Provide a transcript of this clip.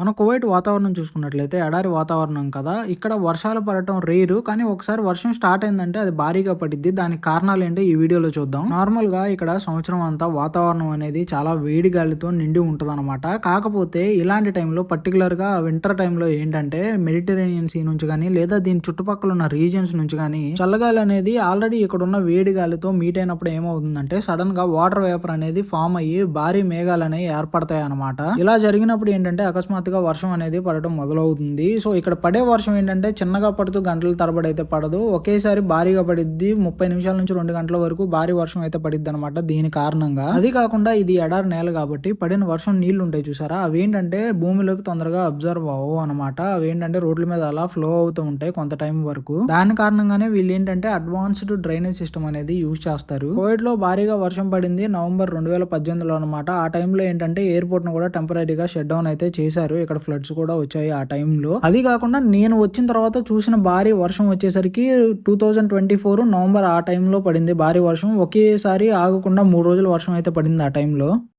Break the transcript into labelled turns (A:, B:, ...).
A: మన కువైట్ వాతావరణం చూసుకున్నట్లయితే ఎడారి వాతావరణం కదా. ఇక్కడ వర్షాలు పడటం రేరు కానీ ఒకసారి వర్షం స్టార్ట్ అయిందంటే అది భారీగా పడిద్ది. దానికి కారణాలు ఏంటో ఈ వీడియోలో చూద్దాం. నార్మల్గా ఇక్కడ సంవత్సరం అంతా వాతావరణం అనేది చాలా వేడి గాలితో నిండి ఉంటది కాకపోతే ఇలాంటి టైంలో పర్టికులర్గా వింటర్ టైంలో ఏంటంటే మెడిటరేనియన్ సీ నుంచి కానీ లేదా దీని చుట్టుపక్కల ఉన్న రీజియన్స్ నుంచి కానీ చల్లగాలి అనేది ఆల్రెడీ ఇక్కడ ఉన్న వేడి గాలితో మీట్ అయినప్పుడు ఏమవుతుందంటే సడన్గా వాటర్ వేపర్ అనేది ఫామ్ అయ్యి భారీ మేఘాలు అనేవి ఏర్పడతాయి అనమాట ఇలా జరిగినప్పుడు ఏంటంటే అకస్మాత్ అకస్మాత్తుగా వర్షం అనేది పడటం మొదలవుతుంది. సో ఇక్కడ పడే వర్షం ఏంటంటే చిన్నగా పడుతూ గంటల తరబడి అయితే పడదు. ఒకేసారి భారీగా పడిద్ది ముప్పై నిమిషాల నుంచి రెండు గంటల వరకు భారీ వర్షం అయితే పడిద్ది అనమాట దీని కారణంగా. అది కాకుండా ఇది ఎడారి నేల కాబట్టి పడిన వర్షం నీళ్ళు ఉంటాయి చూసారా? అవి ఏంటంటే భూమిలోకి తొందరగా అబ్జర్వ్ అవ్వవు అనమాట అవి ఏంటంటే రోడ్ల మీద అలా ఫ్లో అవుతూ ఉంటాయి కొంత టైం వరకు. దాని కారణంగానే వీళ్ళు ఏంటంటే అడ్వాన్స్డ్ డ్రైనేజ్ సిస్టమ్ అనేది యూజ్ చేస్తారు. కోవిడ్లో భారీగా వర్షం పడింది నవంబర్ రెండు వేల పద్దెనిమిదిలో అనమాట ఆ టైంలో ఏంటంటే ఎయిర్పోర్ట్ను కూడా టెంపరీగా షట్ డౌన్ అయితే చేశారు. ఇక్కడ ఫ్లడ్స్ కూడా వచ్చాయి ఆ టైంలో అది కాకుండా నేను వచ్చిన తర్వాత చూసిన భారీ వర్షం వచ్చేసరికి two thousand twenty four November ఆ టైంలో పడింది. భారీ వర్షం ఒకేసారి ఆగకుండా మూడు రోజులు వర్షం అయితే పడింది ఆ టైంలో